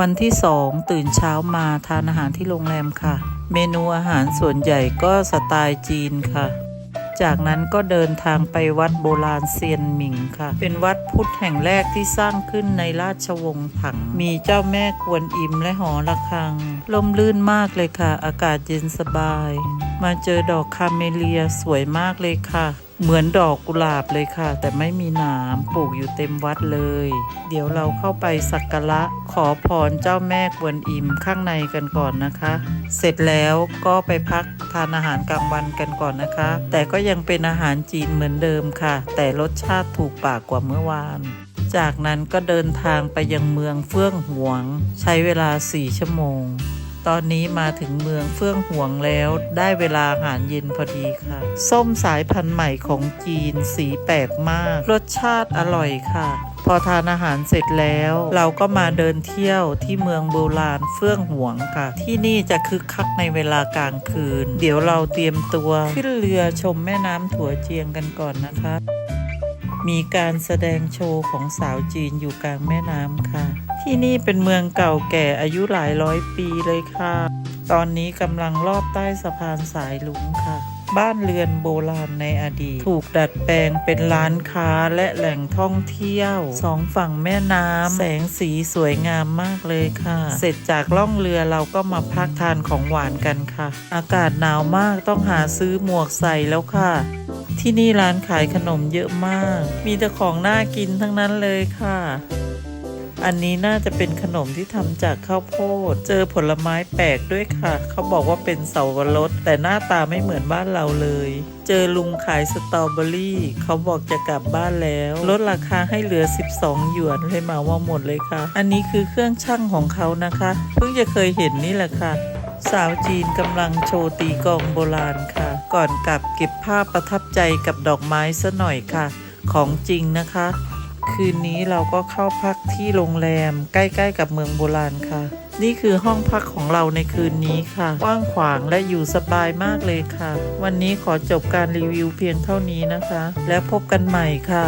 วันที่สองตื่นเช้ามาทานอาหารที่โรงแรมค่ะ เมนูอาหารส่วนใหญ่ก็สไตล์จีนค่ะ จากนั้นก็เดินทางไปวัดโบราณเซียนหมิงค่ะ เป็นวัดพุทธแห่งแรกที่สร้างขึ้นในราชวงศ์ผัง มีเจ้าแม่กวนอิมและหอระฆัง ลมลื่นมากเลยค่ะ อากาศเย็นสบาย มาเจอดอกคาเมเลียสวยมากเลยค่ะ เหมือนดอกกุหลาบเลยค่ะ แต่ไม่มีหนามปลูกอยู่เต็มวัดเลย เดี๋ยวเราเข้าไปสักการะขอพรเจ้าแม่กวนอิมข้างในกันก่อนนะคะ เสร็จแล้วก็ไปพักทานอาหารกลางวันกันก่อนนะคะ แต่ก็ยังเป็นอาหารจีนเหมือนเดิมค่ะ แต่รสชาติถูกปากกว่าเมื่อวานจากนั้นก็เดินทางไปยังเมืองเฟื่องหวง ใช้เวลา 4 ชั่วโมง ตอนนี้มาถึงเมืองเฟื่องหวงแล้ว ได้เวลาอาหารเย็นพอดีค่ะ ส้มสายพันธุ์ใหม่ของจีนสีแปลกมาก รสชาติอร่อยค่ะพอทานอาหารเสร็จแล้ว เราก็มาเดินเที่ยวที่เมืองโบราณเฟื่องหวงค่ะ ที่นี่จะคึกคักในเวลากลางคืน เดี๋ยวเราเตรียมตัว ขึ้นเรือชมแม่น้ำถั่วเจียงกันก่อนนะคะ มีการแสดงโชว์ของสาวจีนอยู่กลางแม่น้ำค่ะ ที่นี่เป็นเมืองเก่าแก่อายุหลายร้อยปีเลยค่ะ ตอนนี้กำลังลอดใต้สะพานสายลุงค่ะ บ้านเรือนโบราณในอดีต ถูกดัดแปลงเป็นร้านค้าและแหล่งท่องเที่ยวสองฝั่งแม่น้ำแสงสีสวยงามมากเลยค่ะ เสร็จจากล่องเรือเราก็มาพักทานของหวานกันค่ะ อากาศหนาวมากต้องหาซื้อหมวกใส่แล้วค่ะที่นี่ร้านขายขนมเยอะมาก มีแต่ของน่ากินทั้งนั้นเลยค่ะ อันนี้น่าจะเป็นขนมที่ทำจากข้าวโพด เจอผลไม้แปลกด้วยค่ะ เขาบอกว่าเป็นเสาวรสแต่หน้าตาไม่เหมือนบ้านเราเลย เจอลุงขายสตรอเบอรี่ เขาบอกจะกลับบ้านแล้ว ลดราคาให้เหลือ 12 หยวนเลยมาว่าหมดเลยค่ะ อันนี้คือเครื่องชั่งของเขานะคะ เพิ่งจะเคยเห็นนี่แหละค่ะสาวจีนกำลังโชว์ตีกองโบราณค่ะ ก่อนกลับเก็บภาพประทับใจกับดอกไม้ซะหน่อยค่ะ ของจริงนะคะ คืนนี้เราก็เข้าพักที่โรงแรม ใกล้ๆกับเมืองโบราณค่ะ นี่คือห้องพักของเราในคืนนี้ค่ะ กว้างขวางและอยู่สบายมากเลยค่ะ วันนี้ขอจบการรีวิวเพียงเท่านี้นะคะ แล้วพบกันใหม่ค่ะ